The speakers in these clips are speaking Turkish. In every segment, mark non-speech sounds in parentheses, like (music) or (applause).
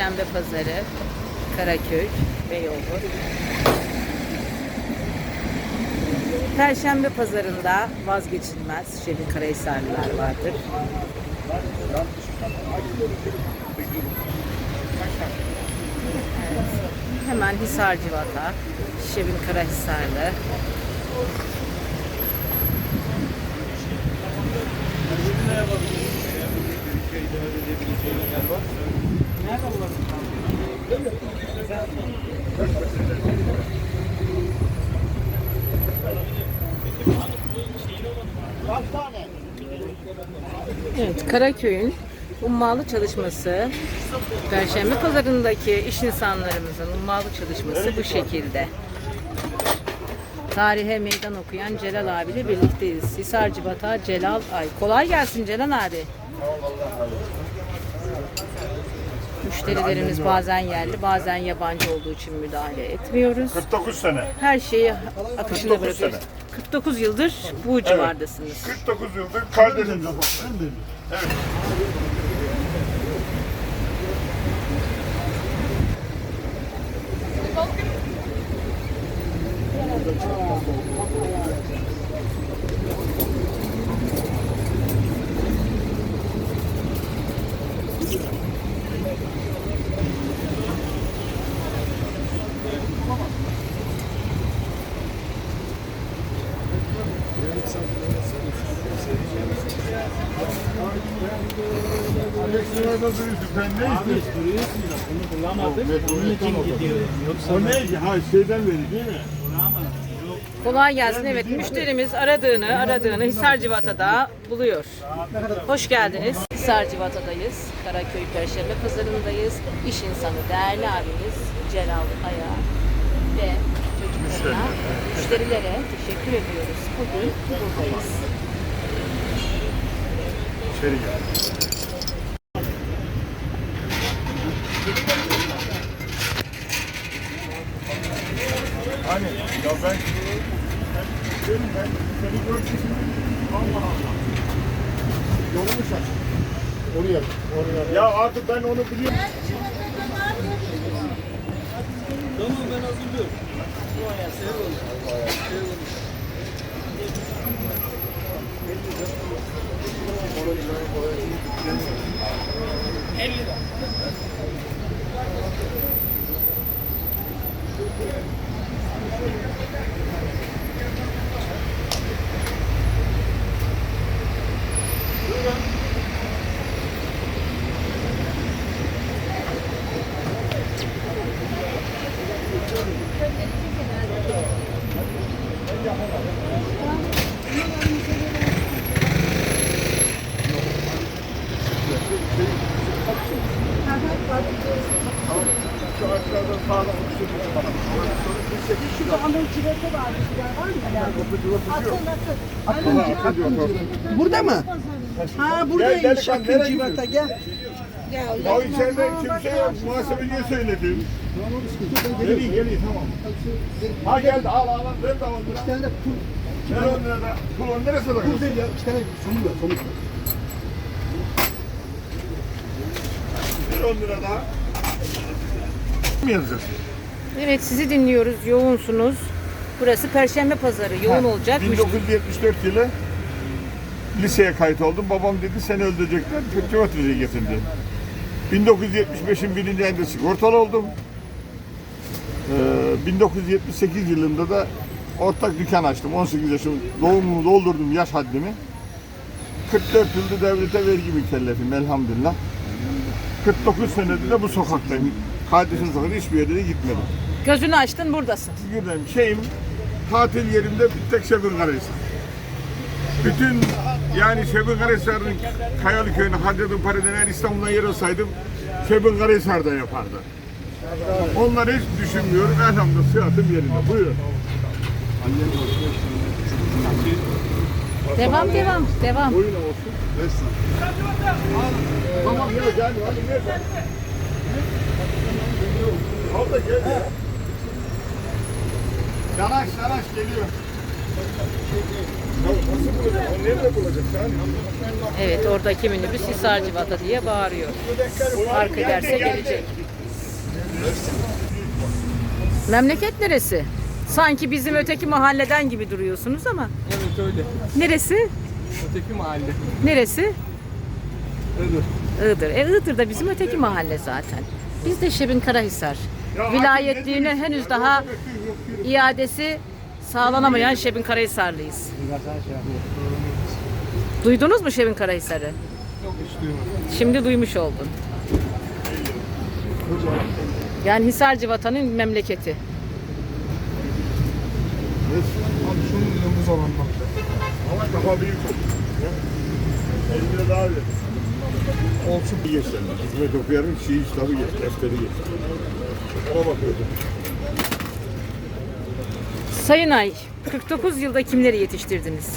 Perşembe Pazarı, Karaköy, Beyoğlu. Perşembe Pazarında vazgeçilmez Şebi Karahisarlılar vardır. Evet. Hemen Hisar Civata, Şebin Karahisarlı. Evet, Karaköy'ün ummalı çalışması, Perşembe pazarındaki iş insanlarımızın ummalı çalışması bu şekilde. Tarihe meydan okuyan Celal abiyle birlikteyiz. Hisar Cibata Celal Ay. Kolay gelsin Celal abi. Müşterilerimiz bazen yerli, bazen yabancı olduğu için müdahale etmiyoruz. 49 sene. Her şeyi akışına 49 bırakıyoruz. sene. 49 yıldır bu civardasınız. 49 yıldır kardeşim. Evet. Kolay gelsin. Evet müşterimiz aradığını aradığını Hisar Civata'da buluyor. Hoş geldiniz. Hisar Civata'dayız. Karaköy Perşembe Pazarı'ndayız. İş insanı değerli abimiz Celal Aya ve çocuklarına, müşterilere teşekkür ediyoruz. Bugün buradayız. İçeri gel. Hani ya ben ben, seni gördüm. Allah Allah. Yolumu şaş. Oraya, oraya. Ya artık ben onu biliyorum. Tamam ben hazırlıyorum. Şu aşağıda sağda bir şey bana. Şurada var. Var mı? Bana atın diyor. korkun. Burada mı? Ha Gel, buradaymış akın civata gel. Ya içeride kimse yok. Muhasebeciye söyledim. Gelin gelin tamam. Ha geldi al al al. Ver on lira. tane pul. Ver on lira da. Pul on lira sadaka. Pul değil ya. İki tane somut var somut. Ver on lira daha. Mi yazacağız? Evet sizi dinliyoruz. Yoğunsunuz. Burası Perşembe Pazarı. Yoğun olacak. Müşteri- 1974 yılı liseye kayıt oldum. Babam dedi seni öldürecekler. Kötü getirdi. 1975'in birinci ayında sigortalı oldum. Ee, 1978 yılında da ortak dükkan açtım. 18 yaşım doğumumu doldurdum yaş haddimi. 44 yıldır devlete vergi mükellefim elhamdülillah. 49 senedir de bu sokaktayım. Kardeşim sokakta hiçbir yere de gitmedim. Gözünü açtın buradasın. Gündem şeyim tatil yerimde bir tek Şebin Karahisar. Bütün yani Şebin Karahisar'ın Kayalı köyüne harcadığım paradan eğer İstanbul'dan yer alsaydım Şebin Karahisar'da yapardı. Onları hiç düşünmüyorum. Elhamdülillah sıhhatim yerinde. Buyurun. Devam devam devam. Buyurun olsun. Tamam ya gel hadi gel. Al da gel. ya. Yanaş yanaş geliyor. Evet oradaki minibüs Hisarcıvata diye bağırıyor. Arka derse gelecek. Memleket neresi? Sanki bizim öteki mahalleden gibi duruyorsunuz ama. Evet öyle. Neresi? Öteki mahalle. Neresi? Iğdır. Iğdır. E Iğdır da bizim öteki mahalle zaten. Biz de Şebin Karahisar. Vilayetliğine henüz daha iadesi sağlanamayan Şebin Karahisarlıyız. Duydunuz mu Şebin Karahisar'ı? Şimdi duymuş oldun. Yani Hisarcı vatanın memleketi. Abi şunun yıldız olan bak. kafa büyük. Elinde daha öyle. Olsun. Geç sen. Hizmet okuyanın şeyi kitabı geç. Defteri geç. Ona bakıyordum. Sayın Ay, 49 yılda kimleri yetiştirdiniz?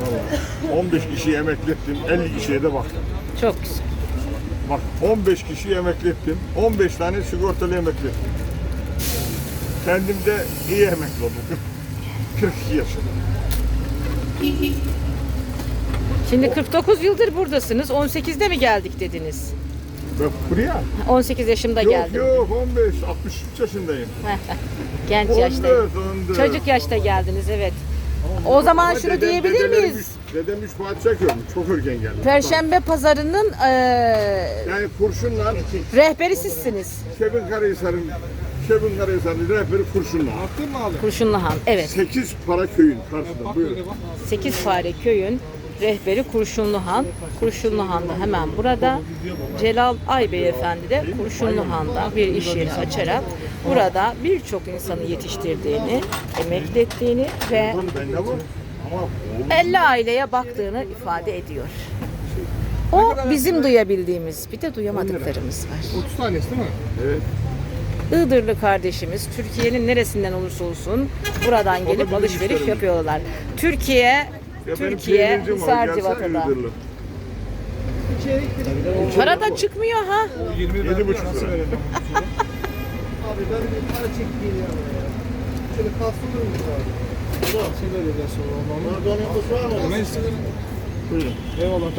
Vallahi 15 kişiyi emeklettim. 50 kişiye de baktım. Çok güzel. Bak 15 kişiyi emeklettim. 15 tane sigortalı emeklettim. Kendim de iyi emekli oldum. (laughs) 42 yaşında. Şimdi 49 yıldır buradasınız. 18'de mi geldik dediniz? Bak buraya. 18 yaşımda Yok geldim. yok 15, 63 yaşındayım. (laughs) Genç 14, yaşta. 14. Çocuk yaşta geldiniz evet. O zaman Ama şunu dedem- diyebilir miyiz? üç- Dedem 3 padişah görmüş. Çok erken geldi. Perşembe pazarının eee, Yani kurşunla rehberi sizsiniz. Şebin Karahisar'ın Şebin Karahisar'ın rehberi kurşunla. Baktın mı abi? Kurşunluhan. Evet. 8 para köyün karşısında. Buyurun. öyle bak. 8 fare köyün rehberi Kurşunluhan. Kurşunluhan da hemen burada. Celal Ay Beyefendi de Kurşunluhan'da bir iş yeri açarak burada birçok insanı yetiştirdiğini, emeklettiğini ve Ben de bu. Ama oğlum 50 aileye baktığını ifade ediyor. O bizim duyabildiğimiz, bir de duyamadıklarımız var. 30 tanesi değil mi? evet. Iğdırlı kardeşimiz Türkiye'nin neresinden olursa olsun buradan gelip alışveriş yapıyorlar. Türkiye, Ya Türkiye var, gelsene Iğdırlı. Para da çıkmıyor ha. 20 Yedi buçuk lira. verelim. (laughs) Abi ben bir para çekip geliyorum. Şöyle kalsın durmuş abi. Sen olmam. Ben istedim. Buyurun. Eyvallah.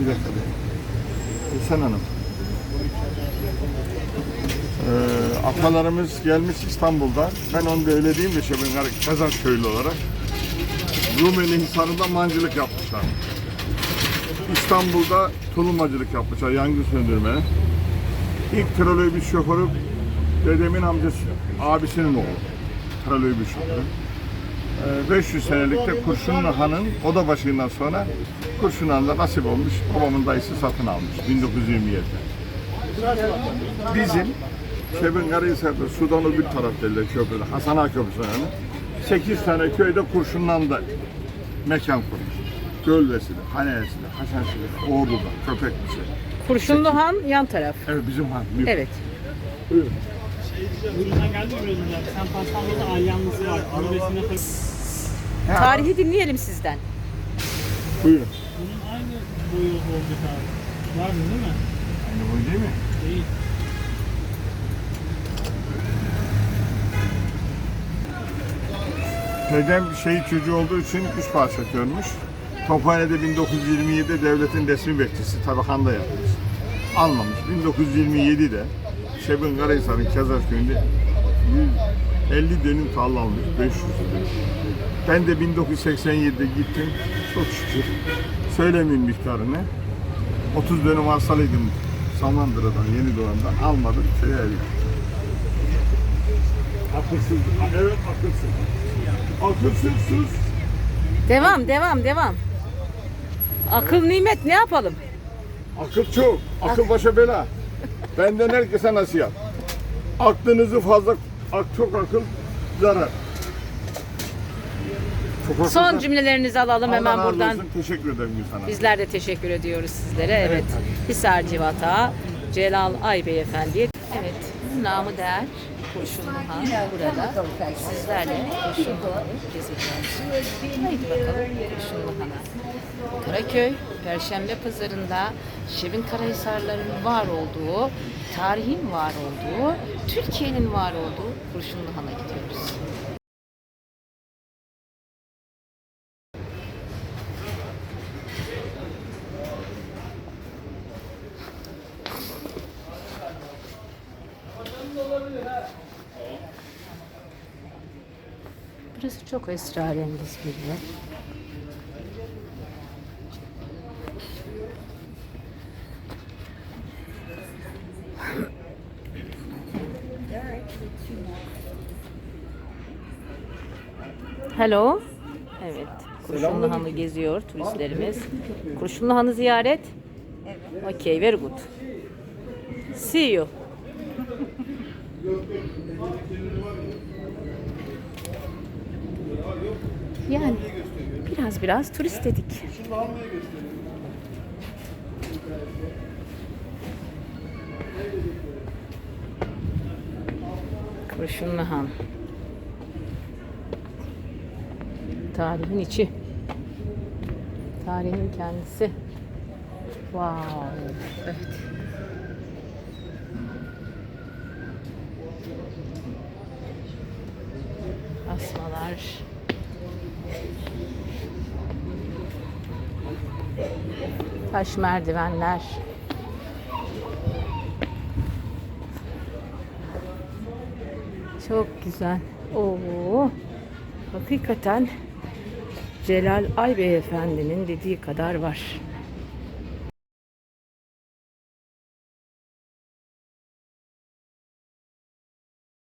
Bir dakika. Sen Hanım. Ee, atalarımız gelmiş İstanbul'da. Ben onu da öyle diyeyim de Şebin Kazan köylü olarak. Rumeli Hisarı'nda mancılık yapmışlar. İstanbul'da tulumacılık yapmışlar, yangın söndürme. İlk trolleybüs şoförü dedemin amcası, abisinin oğlu. Trolleybüs şoförü. Ee, 500 senelik de Kurşunlu Han'ın oda başından sonra Kurşunlu Han'da nasip olmuş. Babamın dayısı satın almış 1927'de. Bizim Şebin Karahisar'da Sudan öbür taraf derler köprüde. Hasan Ağa Köprüsü yani. 8 tane köyde Kurşunlu Han'da mekan kurmuş. Gölvesi'de, Haneyesi'de, Haşhaşi'de, Ordu'da, Köpekli'de. Kurşunluhan yan taraf. Evet bizim han. Evet. Buyurun. Buradan geldi mi biraz önce? Sen pastanede alyanlısı var. Kulübesinde falan. Tarihi dinleyelim sizden. Buyurun. Bunun aynı boyu olacak abi. Var mı değil mi? Aynı bu değil mi? Değil. Dedem şehit çocuğu olduğu için üç parça görmüş. Tophane'de 1927'de devletin resmi bekçisi tabakanda yapmış. Almamış. 1927'de Şebin Karahisar'ın Kezar köyünde 150 dönüm tarla almış. 500 dönüm. Ben de 1987'de gittim. Çok şükür. Söylemeyeyim miktarını. 30 dönüm arsalıydım. Samandıra'dan, Yeni Doğan'dan almadım. Eldim. Akılsız. Evet akılsız. Akılsız sus. Devam, devam, devam. Akıl nimet ne yapalım? Akıl çok. Akıl başa bela. Benden herkese nasihat. Aklınızı fazla, ak, çok akıl zarar. Çok akıl Son zarar. cümlelerinizi alalım Allah hemen razı buradan. olsun. Teşekkür ederim Gülsan Hanım. Bizler de teşekkür ediyoruz sizlere. Evet. Hisar Civata, Celal Ay Beyefendi'ye. Evet. Namı değer Kurşunluhan burada. Sizlerle Kurşunluhan'ı gezeceğiz. Haydi bakalım Kurşunluhan'a. Karaköy, Perşembe Pazarı'nda Şebin Karahisarların var olduğu, tarihin var olduğu, Türkiye'nin var olduğu Kurşunluhan'a gidiyoruz. Bahçesi çok esrarengiz bir yer. Hello. Evet. Kurşunlu Han'ı geziyor turistlerimiz. Kurşunlu Han'ı ziyaret. Evet. Okay, very good. See you. (laughs) Yani biraz biraz turist dedik. Kurşunlu Han. Tarihin içi. Tarihin kendisi. Wow. Evet. Asmalar. Taş merdivenler. Çok güzel. Oo. Hakikaten Celal Aybey Efendi'nin dediği kadar var.